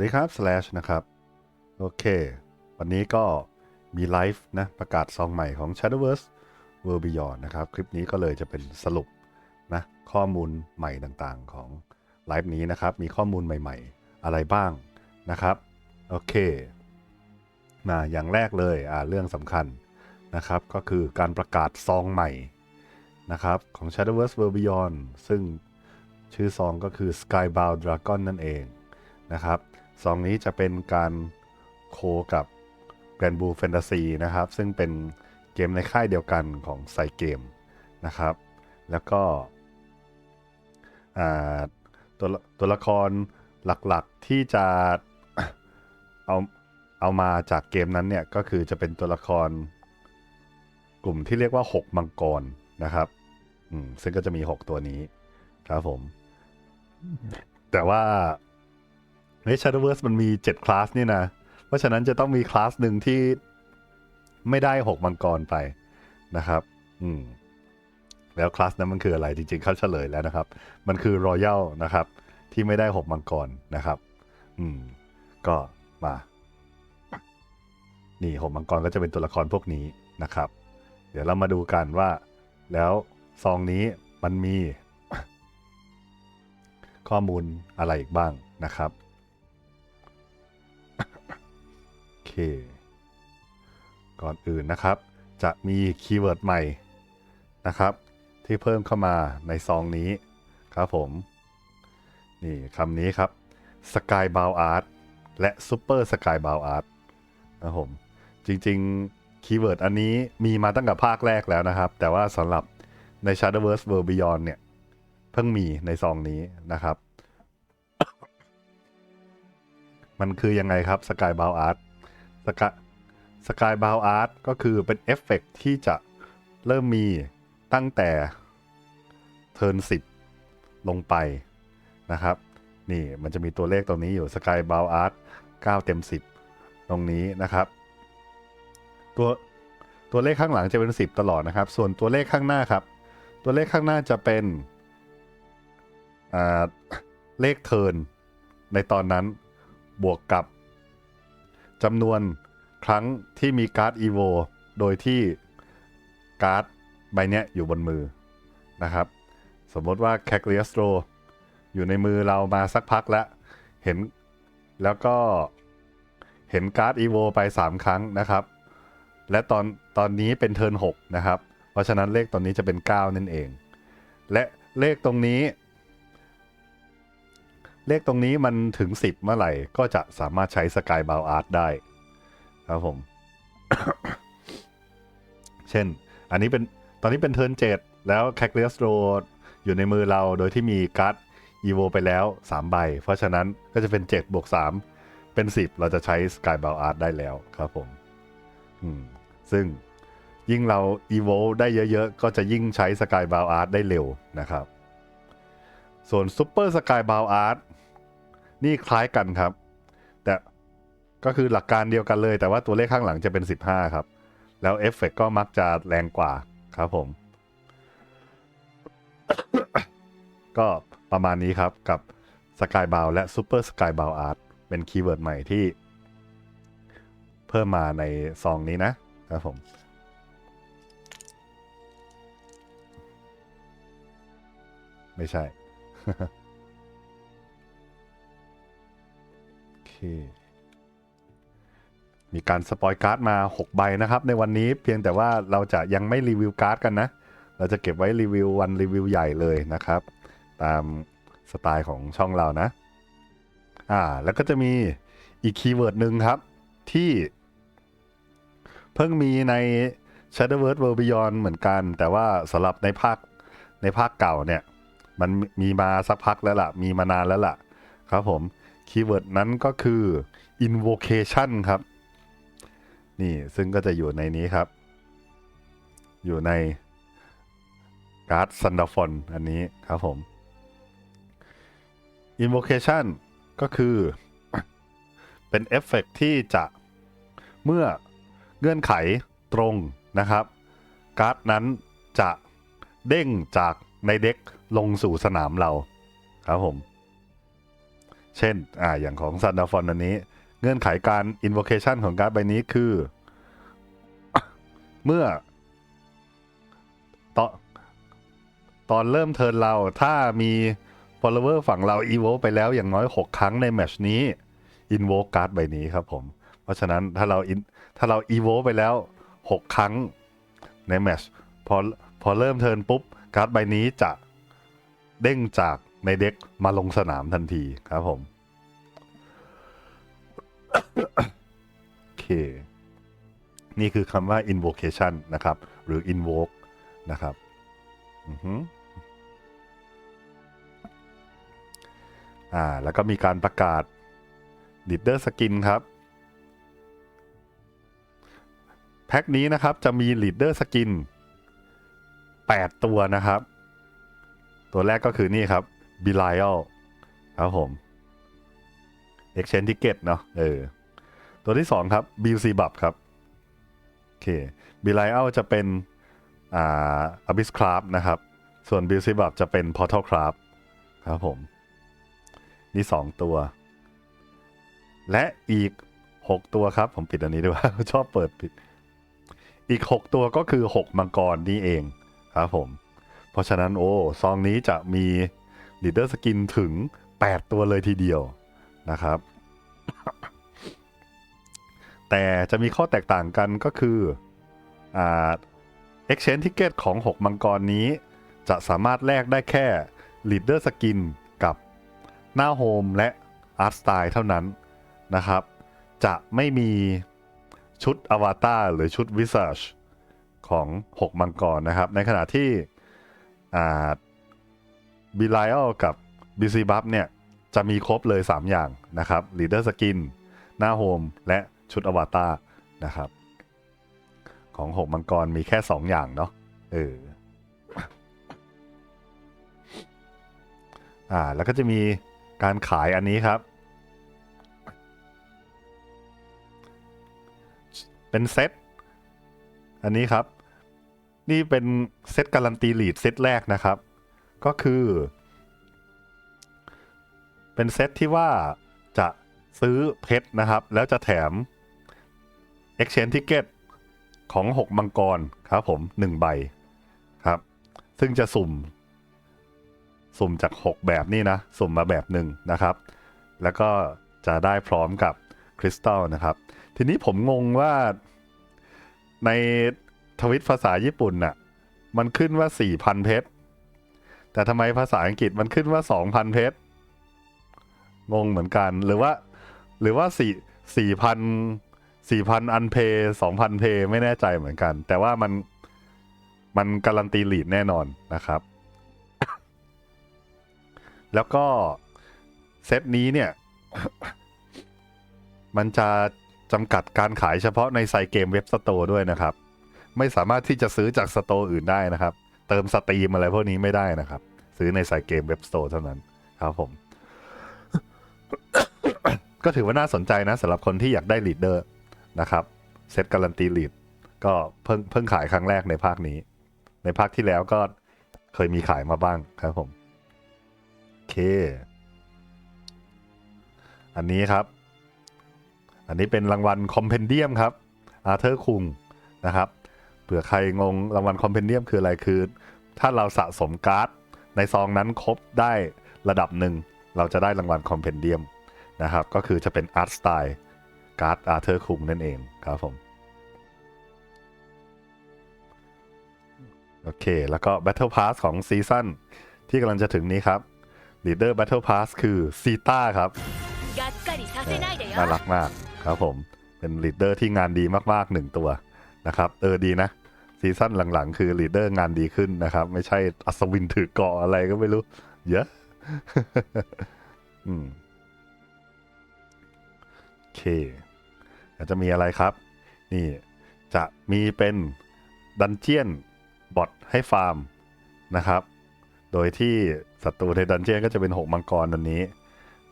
วัสดีครับ slash นะครับ โอเค วันนี้ก็มีไลฟ์นะ ประกาศซองใหม่ของ Shadowverse World Beyond นะครับ คลิปนี้ก็เลยจะเป็นสรุปนะ ข้อมูลใหม่ต่างๆของไลฟ์นี้นะครับ มีข้อมูลใหม่ๆ อะไรบ้างนะครับ โอเคมาอย่างแรกเลยอ่าเรื่องสำคัญนะครับ ก็คือการประกาศซองใหม่นะครับ ของ Shadowverse World Beyond ซึ่งชื่อซองก็คือ Skybound Dragon นั่นเองนะครับ ซองนี้จะเป็นการโคกับ Grand Blue Fantasy นะครับ ซึ่งเป็นเกมในค่ายเดียวกันของไซเกมนะครับ แล้วก็ตัวตัวละครหลักๆที่จะเอาเอามาจากเกมนั้นเนี่ย ก็คือจะเป็นตัวละครกลุ่มที่เรียกว่า 6 มังกรนะครับซึ่งก็จะมี 6 ตัวนี้ครับผม แต่ว่า ใน Shadowverse มันมี7คลาสนี่นะ เพราะฉะนั้นจะต้องมีคลาสหนึ่งที่ไม่ได้6มังกรไปนะครับ อืม แล้วคลาสนั้นมันคืออะไรจริงๆเขาเฉลยแล้วนะครับ มันคือรอยัลนะครับ ที่ไม่ได้6มังกรนะครับ อืม ก็มา นี่6มังกรก็จะเป็นตัวละครพวกนี้นะครับ เดี๋ยวเรามาดูกันว่า แล้วซองนี้มันมี ข้อมูลอะไรอีกบ้างนะครับ เค ก่อนอื่นนะครับ จะมีคีย์เวิร์ดใหม่นะครับ ที่เพิ่มเข้ามาในซองนี้ครับผม นี่คำนี้ครับ Sky b o w Art และ Super Sky b o w Art นะครับผม จริงๆ คีย์เวิร์ดอันนี้มีมาตั้งแต่ภาคแรกแล้วนะครับ แต่ว่าสำหรับใน Shadowverse World Beyond เนี่ย เพิ่งมีในซองนี้นะครับ มันคือยังไงครับ Sky b o w Art สกายสกายบาวอาร์ตก็คือเป็นเอฟเฟกต์ที่จะเริ่มมีตั้งแต่เทิร์น10 ลงไปนะครับ นี่มันจะมีตัวเลขตรงนี้อยู่สกายบาวอาร์ต9เต็ม 10 ตรงนี้นะครับ ตัวตัวเลขข้างหลังจะเป็น 10 ตลอดนะครับ ส่วนตัวเลขข้างหน้าครับ ตัวเลขข้างหน้าจะเป็นเลขเทิร์นในตอนนั้นบวกกับ จำนวนครั้งที่มีการ์ดอีโวโดยที่การ์ดใบเนี้ยอยู่บนมือนะครับ สมมติว่าแคคเลียสโตรอยู่ในมือเรามาสักพักแล้ว เห็นแล้วก็เห็นการ์ดอีโวไป 3 ครั้งนะครับ และตอนตอนนี้เป็นเทิร์น6นะครับ เพราะฉะนั้นเลขตอนนี้จะเป็น 9 นั่นเอง และเลขตรงนี้ เลขตรงนี้มันถึง 10 เมื่อไหร่ ก็จะสามารถใช้สกายบาวอาร์ตได้ ครับผม เช่น อันนี้เป็นตอนนี้เป็นเทิร์น7แล้วแคคเลสโรอยู่ในมือเราโดยที่มีการ์ดอีโวไปแล้ว 3 ใบ เพราะฉะนั้นก็จะเป็น7บวก3เป็น 10 เราจะใช้สกายบาวอาร์ตได้แล้วครับผมอืมซึ่งยิ่งเราอีโวได้เยอะๆ ก็จะยิ่งใช้สกายบาวอาร์ตได้เร็วนะครับ ส่วนซูเปอร์สกายบาวอาร์ต นี่คล้ายกันครับ แต่ก็คือหลักการเดียวกันเลย แต่ว่าตัวเลขข้างหลังจะเป็น 15 ครับ แล้วเอฟเฟกก็มักจะแรงกว่าครับผม ก็ประมาณนี้ครับกับ Sky b o w และ Super Sky b o w Art เป็นคีย์เวิร์ดใหม่ที่ เพิ่มมาในซองนี้นะครับผมไม่ใช่ มีการสปอยการ์ดมา 6 ใบนะครับ ในวันนี้เพียงแต่ว่าเราจะยังไม่รีวิวการ์ดกันนะ เราจะเก็บไว้รีวิววันรีวิวใหญ่เลยนะครับ ตามสไตล์ของช่องเรานะ อ่า แล้วก็จะมีอีกคีย์เวิร์ดหนึ่งครับ ที่เพิ่งมีใน Shadowverse World Beyond เหมือนกัน แต่ว่าสำหรับในภาคในภาคเก่าเนี่ย มันมีมาสักพักแล้วล่ะ มีมานานแล้วล่ะ ครับผม คีย์เวิร์ดนั้นก็คือ invocation ครับ นี่ซึ่งก็จะอยู่ในนี้ครับ อยู่ในการ์ดซันดาฟอนอันนี้ครับผม invocation ก็คือเป็นเอฟเฟกต์ที่จะเมื่อเงื่อนไขตรงนะครับ การ์ดนั้นจะเด้งจากในเด็กลงสู่สนามเราครับผม เช่นอ่าอย่างของซันดาฟอนอันนี้ เงื่อนไขการ invocation ของการ์ดใบนี้คือ เมื่อตอนตอนเริ่มเทิร์นเราถ้ามี follower ฝั่งเรา evoke ไปแล้วอย่างน้อย 6 ครั้งในแมชนี้ invoke การ์ดใบนี้ครับผม เพราะฉะนั้นถ้าเราถ้าเรา evoke ไปแล้ว 6 ครั้งในแมชพอพอเริ่มเทิร์นปุ๊บการ์ดใบนี้จะเด้งจากในเด็กมาลงสนามทันทีครับผม โอเค นี่คือคำว่า invocation นะครับ หรือ invoke นะครับอือฮึอ่า แล้วก็มีการประกาศ leader skin ครับ แพ็คนี้นะครับจะมี leader skin 8 ตัวนะครับ ตัวแรกก็คือนี่ครับ Belial ครับผม Exchange Ticket เนาะเออตัวที่ 2 ครับ BC Buff ครับโอเค Belial จะเป็นอ่า Abyss Craft นะครับ ส่วน BC Buff จะเป็น Portal Craft ครับผม นี่ 2 ตัว และอีก 6 ตัวครับ ผมปิดอันนี้ด้วย ชอบเปิดปิด อีก 6 ตัวก็คือ 6 มังกรนี่เองครับผม เพราะฉะนั้นโอ้ซองนี้จะมี Leader Skin ถึง 8 ตัวเลยทีเดียว นะครับ แต่จะมีข้อแตกต่างกันก็คืออ่า Exchange Ticket ของ 6 มังกรนี้ จะสามารถแลกได้แค่ Leader Skin กับหน้าโฮมและ Art Style เท่านั้นนะครับ จะไม่มีชุดอวตารหรือชุด Visage ของ 6 มังกรนะครับ ในขณะที่อ่า b e l i a l กับ BC Buff เนี่ย จะมีครบเลย 3 อย่างนะครับ Leader Skin หน้าโฮมและชุดอวตารนะครับ ของ6มังกรมีแค่ 2 อย่างเนาะเอออ่าแล้วก็จะมีการขายอันนี้ครับ เป็นเซตอันนี้ครับ นี่เป็นเซตการันตีลีดเซตแรกนะครับ ก็คือ เป็นเซตที่ว่าจะซื้อเพชรนะครับ แล้วจะแถม Exchange Ticket ของ 6 มังกรครับผม 1 ใบครับ ซึ่งจะสุ่ม สุ่มจาก 6 แบบนี้นะ สุ่มมาแบบหนึ่งนะครับ แล้วก็จะได้พร้อมกับคริสตัลนะครับ ทีนี้ผมงงว่าในทวิตภาษาญี่ปุ่นน่ะ มันขึ้นว่า 4,000 เพชร แต่ทำไมภาษาอังกฤษมันขึ้นว่า 2,000 เพชร งงเหมือนกัน หรือว่า หรือว่าสี่สี่พันสี่พันอันเพย์สองพันเพย์ไม่แน่ใจเหมือนกัน แต่ว่ามันมันการันตีลีดแน่นอนนะครับ แล้วก็ เซตนี้เนี่ย มันจะจำกัดการขายเฉพาะในไซเกมเว็บสโตร์ด้วยนะครับ ไม่สามารถที่จะซื้อจากสโตร์อื่นได้นะครับ เติมสตรีมอะไรพวกนี้ไม่ได้นะครับ ซื้อในไซเกมเว็บสโตร์เท่านั้นครับผม ก็ถือว่าน่าสนใจนะสำหรับคนที่อยากได้ลีดเดอร์นะครับเซตการันตีลีดก็เพิ่งเพิ่งขายครั้งแรกในภาคนี้ ในภาคที่แล้วก็เคยมีขายมาบ้างครับผมโอเค อันนี้ครับ อันนี้เป็นรางวัลคอมเพนเดียมครับอาเธอร์คุงนะครับเผื่อใครงงรางวัลคอมเพนเดียมคืออะไรคือ ถ้าเราสะสมการ์ดในซองนั้นครบได้ระดับหนึ่ง เราจะได้รางวัลคอมเพนเดียมนะครับ ก็คือจะเป็นอาร์ตสไตล์การ์ดอาร์เธอร์คุงนั่นเองครับผม โอเค แล้วก็ Battle Pass ของซีซั่นที่กำลังจะถึงนี้ครับ Leader Battle Pass คือซีต้าครับน่ารักมากครับผม เป็นลีดเดอร์ที่งานดีมากๆหนึ่งตัวนะครับ เออดีนะซีซั่นหลังๆ คือลีดเดอร์งานดีขึ้นนะครับ ไม่ใช่อัศวินถือเกาะอะไรก็ไม่รู้ เยอะ อืมโอเคแล้วจะมีอะไรครับ นี่จะมีเป็นดันเจียนบอทให้ฟาร์มนะครับ โดยที่ศัตรูในดันเจียนก็จะเป็นหกมังกรตัวนี้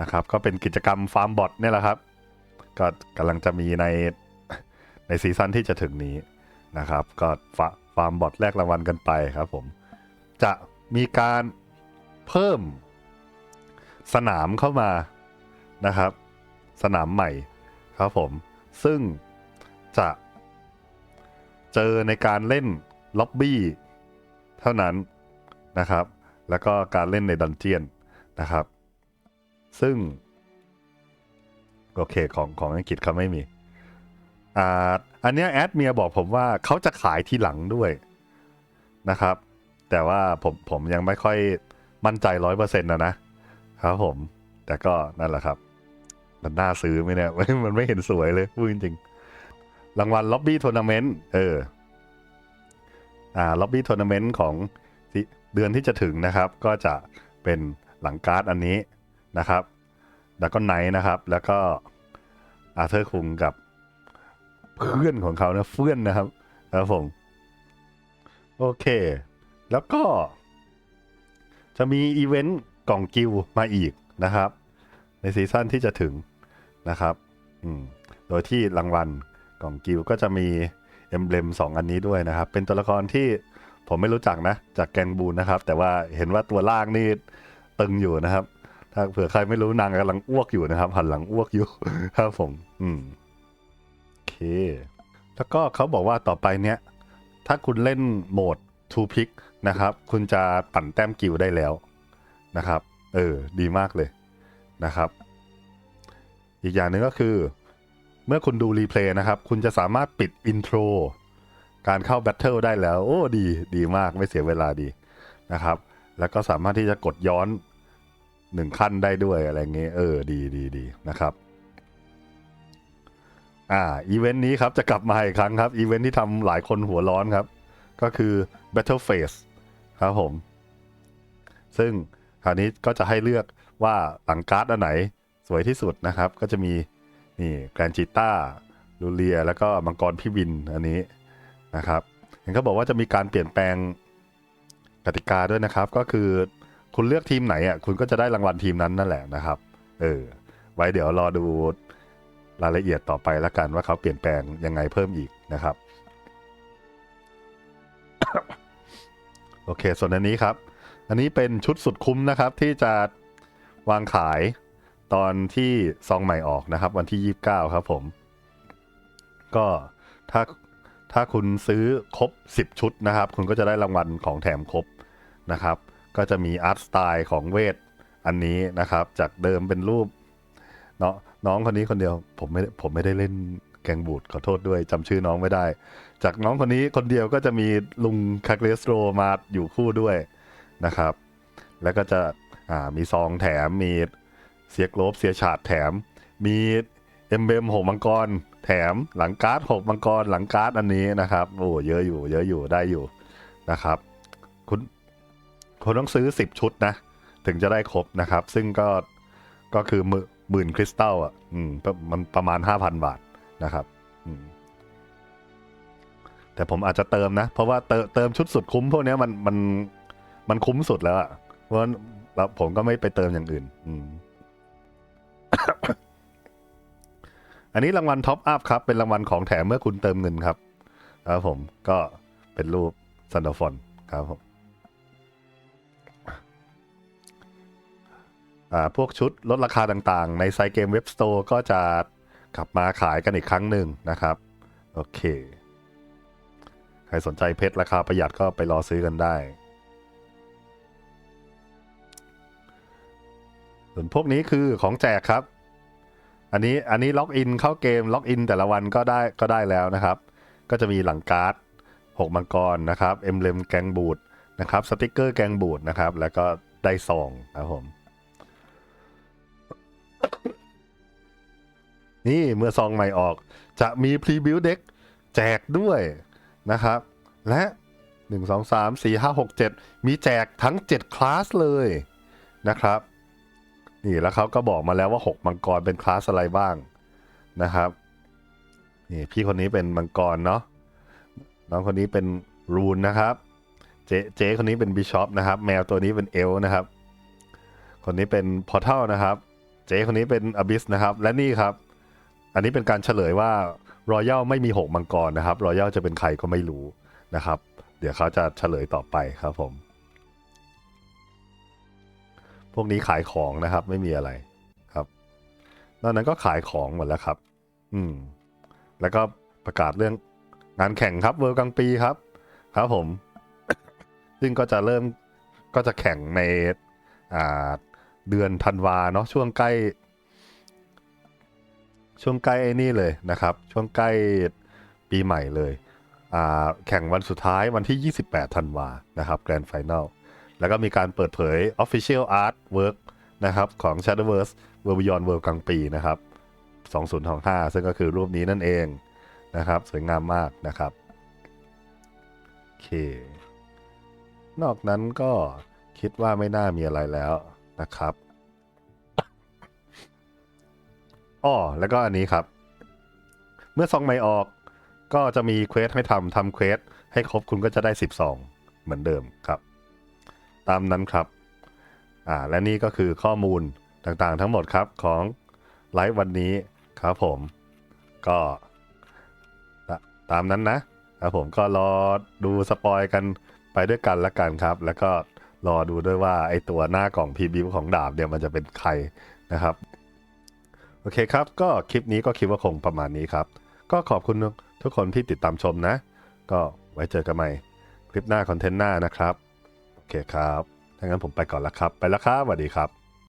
นะครับ ก็เป็นกิจกรรมฟาร์มบอทเนี่ยแหละครับ ก็กำลังจะมีในในซีซั่นที่จะถึงนี้นะครับ ก็ฟาฟาร์มบอทแลกรางวัลกันไปครับผม จะมีการเพิ่ม สนามเข้ามานะครับ สนามใหม่ครับผม ซึ่งจะเจอในการเล่นล็อบบี้เท่านั้นนะครับ แล้วก็การเล่นในดันเจียนนะครับ ซึ่ง โอเคของของอังกฤษเขาไม่มีอ่าอันเนี้ยแอดเมียบอกผมว่าเขาจะขายทีหลังด้วยนะครับ แต่ว่าผมผมยังไม่ค่อยมั่นใจร้อยเปอร์เซ็นต์นะนะ ครับผม แต่ก็นั่นแหละครับ มันน่าซื้อไหมเนี่ย มันไม่เห็นสวยเลยพูดจริงรางวัลล็อบบี้ทัวร์นาเมนต์เออ อ่าล็อบบี้ทัวร์นาเมนต์ของเดือนที่จะถึงนะครับ ก็จะเป็นหลังการ์ดอันนี้นะครับแล้วก็ไนท์นะครับ แล้วก็อาเธอร์คุงกับเพื่อนของเขานะเพื่อนนะครับครับผมโอเค แล้วก็จะมีอีเวนต์ กล่องกิลมาอีกนะครับ ในซีซั่นที่จะถึงนะครับโดยที่รางวัลกล่องกิลก็จะมีเอมเบลมสองอันนี้ด้วยนะครับ เป็นตัวละครที่ผมไม่รู้จักนะ จากแกงบูนนะครับ แต่ว่าเห็นว่าตัวล่างนี่ตึงอยู่นะครับ ถ้าเผื่อใครไม่รู้นางกำลังอ้วกอยู่นะครับหันหลังอ้วกอยู่ครับผม อืมโอเค แล้วก็เขาบอกว่าต่อไปเนี้ยถ้าคุณเล่นโหมด two pick นะครับ คุณจะปั่นแต้มกิลได้แล้ว นะครับ เออ ดีมากเลยนะครับ อีกอย่างหนึ่งก็คือ เมื่อคุณดูรีเพลย์นะครับ คุณจะสามารถปิดอินโทรการเข้าแบทเทิลได้แล้ว โอ้ ดี ดีมาก ไม่เสียเวลาดีนะครับ แล้วก็สามารถที่จะกดย้อนหนึ่งขั้นได้ด้วยอะไรเงี้ย เออ ดีดีดีนะครับ อ่า อีเวนต์นี้ครับ จะกลับมาอีกครั้งครับ อีเวนต์ที่ทำหลายคนหัวร้อนครับ ก็คือ Battle Phase ครับผม ซึ่ง คราวนี้ก็จะให้เลือกว่าหลังการ์ดอันไหนสวยที่สุดนะครับ ก็จะมีนี่แกรนจิต้าลูเลีย แล้วก็มังกรพี่วินอันนี้นะครับเห็นเขาบอกว่าจะมีการเปลี่ยนแปลงกติกาด้วยนะครับ ก็คือคุณเลือกทีมไหนอะคุณก็จะได้รางวัลทีมนั้นนั่นแหละนะครับเออไว้เดี๋ยวรอดูรายละเอียดต่อไปแล้วกันว่าเขาเปลี่ยนแปลงยังไงเพิ่มอีกนะครับ โอเค ส่วนอันนี้ครับ อันนี้เป็นชุดสุดคุ้มนะครับที่จะวางขายตอนที่ซองใหม่ออกนะครับ วันที่ 29 ครับผม ก็ถ้าถ้าคุณซื้อครบ 10 ชุดนะครับ คุณก็จะได้รางวัลของแถมครบนะครับ ก็จะมีอาร์ตสไตล์ของเวทอันนี้นะครับ จากเดิมเป็นรูปเนาะน้องคนนี้คนเดียวผมไม่ผมไม่ได้เล่นแกงบูดขอโทษด้วยจำชื่อน้องไม่ได้ จากน้องคนนี้คนเดียวก็จะมีลุงคาเกรสโรมาอยู่คู่ด้วย นะครับ แล้วก็จะมีซองแถมมีเสียโกลบเสียฉาดแถม มีเอ็มเบมหกมังกร แถมหลังการ์ดหกมังกร หลังการ์ดอันนี้นะครับโอ้เยอะอยู่ เยอะอยู่ได้อยู่นะครับ คุณคุณต้องซื้อสิบชุดนะ ถึงจะได้ครบนะครับ ซึ่งก็ก็คือหมื่นคริสตัลอะอืมมันประมาณห้าพันบาทนะครับแต่ผมอาจจะเติมนะ เพราะว่าเติมเติมชุดสุดคุ้มพวกเนี้ยมันมัน มันคุ้มสุดแล้วอะเพราะแล้วผมก็ไม่ไปเติมอย่างอื่น อืม อันนี้รางวัลท็อปอัพครับ เป็นรางวัลของแถมเมื่อคุณเติมเงินครับ ครับผมก็เป็นรูปซันดฟอนครับผมอ่าพวกชุดลดราคาต่างๆ ในไซเกมเว็บสโตร์ก็จะกลับมาขายกันอีกครั้งหนึ่งนะครับ โอเค ใครสนใจเพชรราคาประหยัดก็ไปรอซื้อกันได้ ส่วนพวกนี้คือของแจกครับ อันนี้อันนี้ล็อกอินเข้าเกมล็อกอินแต่ละวันก็ได้ก็ได้แล้วนะครับ ก็จะมีหลังการ์ดหกมังกรนะครับเอ็มเลมแกงบูดนะครับสติกเกอร์แกงบูดนะครับ แล้วก็ได้ซองครับผมนี่เมื่อซองใหม่ออก จะมีพรีบิวเด็กแจกด้วยนะครับ และ 1 2 3 4 5 6 7 มีแจกทั้ง 7 คลาสเลยนะครับ นี่แล้วเขาก็บอกมาแล้วว่า 6 มังกรเป็นคลาสอะไรบ้างนะครับนี่พี่คนนี้เป็นมังกรเนาะน้องคนนี้เป็นรูนนะครับ เจเจคนนี้เป็นบิชอปนะครับ แมวตัวนี้เป็นเอลนะครับ คนนี้เป็นพอร์ทัลนะครับ เจคนนี้เป็นอบิสนะครับ และนี่ครับ อันนี้เป็นการเฉลยว่ารอยัลไม่มีหกมังกรนะครับรอยัลจะเป็นใครก็ไม่รู้นะครับ เดี๋ยวเขาจะเฉลยต่อไปครับผม พวกนี้ขายของนะครับ ไม่มีอะไรครับนอกนั้นก็ขายของหมดแล้วครับ อืม แล้วก็ประกาศเรื่องงานแข่งครับเวิร์กลางปีครับ ครับผม ซึ่งก็จะเริ่มก็จะแข่งในอ่าเดือนธันวาเนาะช่วงใกล้ ช่วงใกล้ไอ้นี่เลยนะครับ ช่วงใกล้ปีใหม่เลยอ่าแข่งวันสุดท้ายวันที่ 28ธันวานะครับแกรนด์ไฟแนล แล้วก็มีการเปิดเผย Official Art Work นะครับของ Shadowverse World Beyond World กลางปีนะครับ 2025 ซึ่งก็คือรูปนี้นั่นเองนะครับ สวยงามมากนะครับ โอเค นอกนั้นก็คิดว่าไม่น่ามีอะไรแล้วนะครับอ้อแล้วก็อันนี้ครับ เมื่อซองไม่ออกก็จะมีเควสให้ทำทำเควสให้ครบคุณก็จะได้10ซองเหมือนเดิมครับ ตามนั้นครับอ่าและนี่ก็คือข้อมูลต่างๆทั้งหมดครับของไลฟ์วันนี้ครับผมก็ตามนั้นนะครับผมก็รอดูสปอยกันไปด้วยกันละกันครับ แล้วก็รอดูด้วยว่าไอตัวหน้ากล่องพีบิวของดาบเนี่ยมันจะเป็นใครนะครับ โอเคครับก็คลิปนี้ก็คิดว่าคงประมาณนี้ครับ ก็ขอบคุณทุกคนที่ติดตามชมนะ ก็ไว้เจอกันใหม่คลิปหน้าคอนเทนต์หน้านะครับ เคครับถ้างั้นผมไปก่อนละครับ ไปแล้วครับสวัสดีครับ